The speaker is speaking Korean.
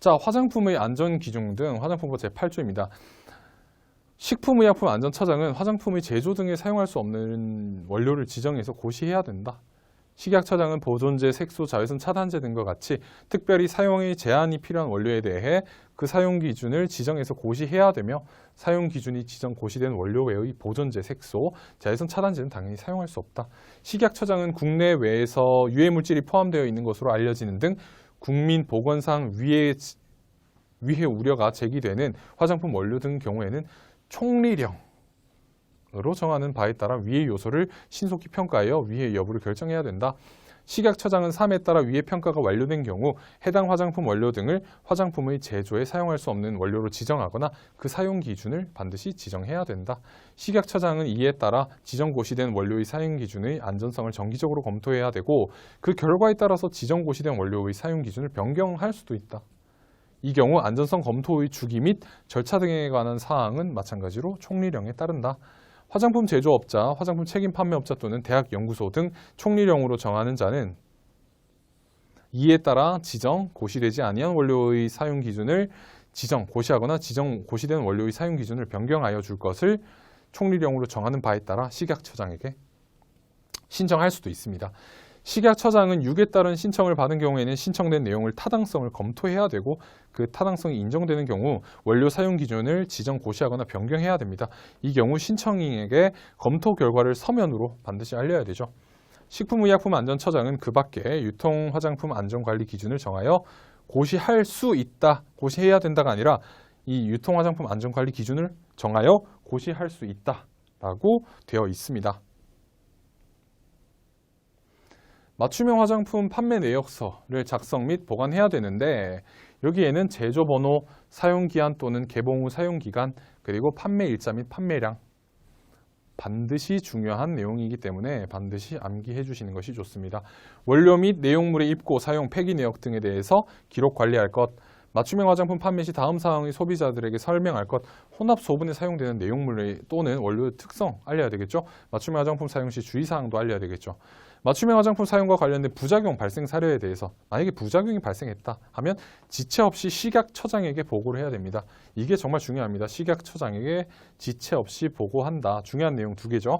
자, 화장품의 안전 기준 등 화장품법 제8조입니다. 식품의약품 안전처장은 화장품의 제조 등에 사용할 수 없는 원료를 지정해서 고시해야 된다. 식약처장은 보존제, 색소, 자외선 차단제 등과 같이 특별히 사용의 제한이 필요한 원료에 대해 그 사용 기준을 지정해서 고시해야 되며 사용 기준이 지정 고시된 원료 외의 보존제, 색소, 자외선 차단제는 당연히 사용할 수 없다. 식약처장은 국내 외에서 유해 물질이 포함되어 있는 것으로 알려지는 등 국민 보건상 위해 위해 우려가 제기되는 화장품 원료 등 경우에는 총리령으로 정하는 바에 따라 위해 요소를 신속히 평가하여 위해 여부를 결정해야 된다. 식약처장은 3에 따라 위해 평가가 완료된 경우 해당 화장품 원료 등을 화장품의 제조에 사용할 수 없는 원료로 지정하거나 그 사용 기준을 반드시 지정해야 된다. 식약처장은 이에 따라 지정 고시된 원료의 사용 기준의 안전성을 정기적으로 검토해야 되고 그 결과에 따라서 지정 고시된 원료의 사용 기준을 변경할 수도 있다. 이 경우 안전성 검토의 주기 및 절차 등에 관한 사항은 마찬가지로 총리령에 따른다. 화장품 제조업자, 화장품 책임 판매업자 또는 대학 연구소 등 총리령으로 정하는 자는 이에 따라 지정 고시되지 아니한 원료의 사용 기준을 지정 고시하거나 지정 고시된 원료의 사용 기준을 변경하여 줄 것을 총리령으로 정하는 바에 따라 식약처장에게 신청할 수도 있습니다. 식약처장은 6에 따른 신청을 받은 경우에는 신청된 내용을 타당성을 검토해야 되고 그 타당성이 인정되는 경우 원료 사용 기준을 지정 고시하거나 변경해야 됩니다. 이 경우 신청인에게 검토 결과를 서면으로 반드시 알려야 되죠. 식품의약품안전처장은 그 밖에 유통 화장품 안전관리 기준을 정하여 고시할 수 있다, 고시해야 된다가 아니라 이 유통 화장품 안전관리 기준을 정하여 고시할 수 있다라고 되어 있습니다. 맞춤형 화장품 판매 내역서를 작성 및 보관해야 되는데 여기에는 제조 번호, 사용 기한 또는 개봉 후 사용 기간, 그리고 판매 일자 및 판매량 반드시 중요한 내용이기 때문에 반드시 암기해 주시는 것이 좋습니다. 원료 및 내용물의 입고, 사용, 폐기 내역 등에 대해서 기록 관리할 것, 맞춤형 화장품 판매 시 다음 사항의 소비자들에게 설명할 것, 혼합 소분에 사용되는 내용물 또는 원료의 특성 알려야 되겠죠. 맞춤형 화장품 사용 시 주의사항도 알려야 되겠죠. 맞춤형 화장품 사용과 관련된 부작용 발생 사례에 대해서 만약에 부작용이 발생했다 하면 지체 없이 식약 처장에게 보고를 해야 됩니다. 이게 정말 중요합니다. 식약 처장에게 지체 없이 보고한다. 중요한 내용 두 개죠.